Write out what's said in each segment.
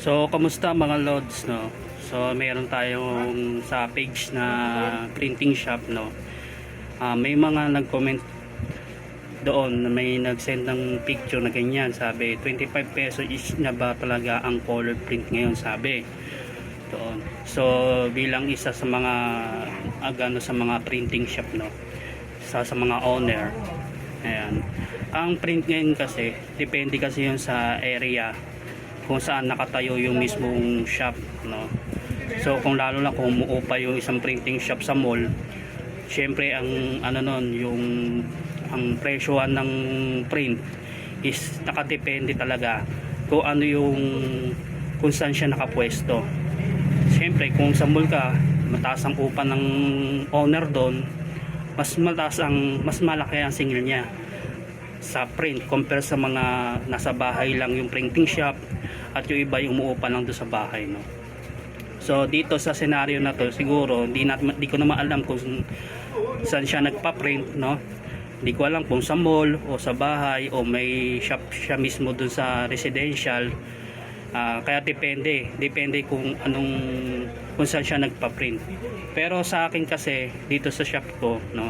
So, kamusta mga lods, no? So, meron tayong sa page na printing shop, no? Ah, may mga nag-comment doon na may nag-send ng picture na ganyan. Sabi, 25 pesos is na ba talaga ang color print ngayon, sabi. Doon. So, bilang isa sa mga agano sa mga printing shop, no? Sa, sa mga owner. Ayan. Ang print ngayon kasi, depende kasi yun sa area kung saan nakatayo yung mismong shop no? So kung lalo na kung umuupa yung isang printing shop sa mall syempre ang ano nun yung ang presyohan ng print is nakadepende talaga kung ano yung kung saan siya nakapwesto. Syempre kung sa mall ka mataas ang upa ng owner doon mas mataas ang mas malaki ang singil niya sa print compare sa mga nasa bahay lang yung printing shop at yung iba yung umuupa lang doon sa bahay no? So dito sa senaryo na to siguro hindi, na, hindi ko naman alam kung saan siya nagpa-print no? Hindi ko alam kung sa mall o sa bahay o may shop siya mismo doon sa residential. Ah, kaya depende depende kung anong kung saan siya nagpa-print. Pero sa akin kasi dito sa shop ko no?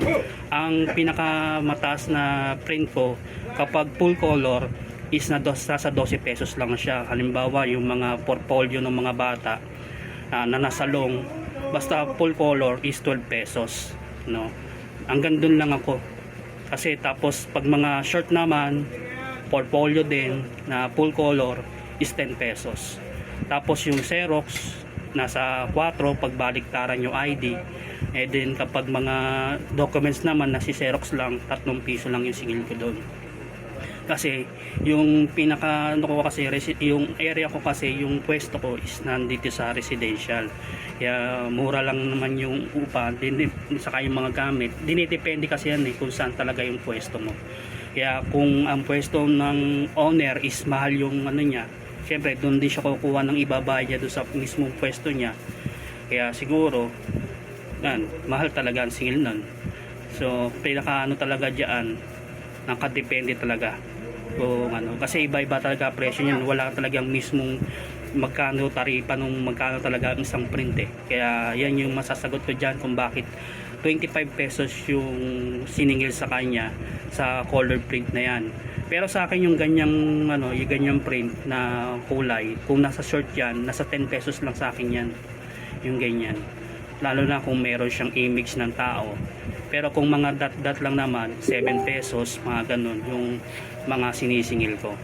Ang pinakamataas na print ko kapag full color is na dos, sa 12 pesos lang siya halimbawa yung mga portfolio ng mga bata ah, na nasa long basta full color is 12 pesos no hanggang dun lang ako kasi tapos pag mga short naman portfolio din na full color is 10 pesos. Tapos yung Xerox nasa 4 pagbaliktaran yung ID. Eh din kapag mga documents naman na si Xerox lang, 3 piso lang yung singil ko doon. Kasi yung pinaka ano ko kasi yung area ko kasi yung pwesto ko is nandito sa residential. Kaya mura lang naman yung upa, din saka yung mga gamit. Dinidepende kasi yan eh kung saan talaga yung pwesto mo. Kaya kung ang pwesto ng owner is mahal yung ano niya, syempre doon din siya kukuha ng ibabay niya doon sa mismong pwesto niya. Kaya siguro, yan, mahal talaga ang singil nun. So, pinaka ano talaga diyan, nakadepende talaga. Kung ano, kasi iba-iba talaga presyo niyan. Wala talagang mismong magkano taripa nung magkano talaga ang isang print eh. Kaya yan yung masasagot ko diyan kung bakit 25 pesos yung siningil sa kanya sa color print na yan. Pero sa akin yung ganyang ano, yung ganyang print na kulay, kung nasa short yan, nasa 10 pesos lang sa akin yan. Yung ganyan. Lalo na kung meron siyang image ng tao. Pero kung mga dot-dot lang naman, 7 pesos, mga ganun, yung mga sinisingil ko.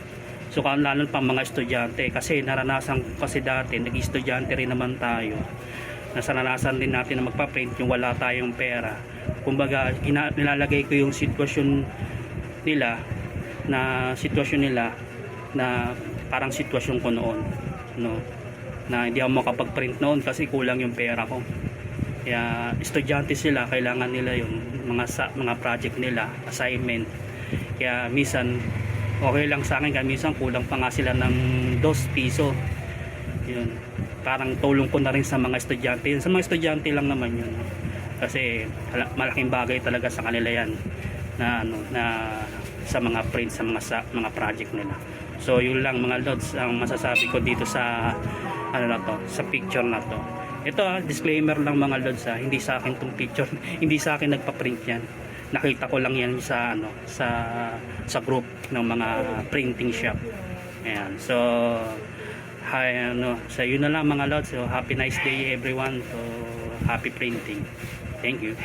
So kung lalo pa mga estudyante, kasi naranasan ko kasi dati, nag-estudyante rin naman tayo nasaranasan din natin na magpa-print yung wala tayong pera. Kumbaga, nilalagay ko yung sitwasyon nila na sitwasyon nila na parang sitwasyon ko noon no na hindi ako makapag-print noon kasi kulang yung pera ko kaya estudyante sila kailangan nila yun mga sa, mga project nila assignment. Kaya minsan okay lang sa akin kaya minsan kulang pa nga sila ng 2 piso. Yun. Parang tulong ko na rin sa mga estudyante. Yun sa mga estudyante lang naman yun. Kasi malaking bagay talaga sa kanila yan na ano na sa mga print sa mga sa, mga project nila. So yun lang mga lods ang masasabi ko dito sa ano na to sa picture na to ito ah, disclaimer lang mga lods ah, hindi sa akin tong picture. Hindi sa akin nagpa-print yan. Nakita ko lang yan sa ano sa sa group ng mga printing shop. Ayan. So hi ano so yun na lang mga lods. So happy nice day everyone. So happy printing. Thank you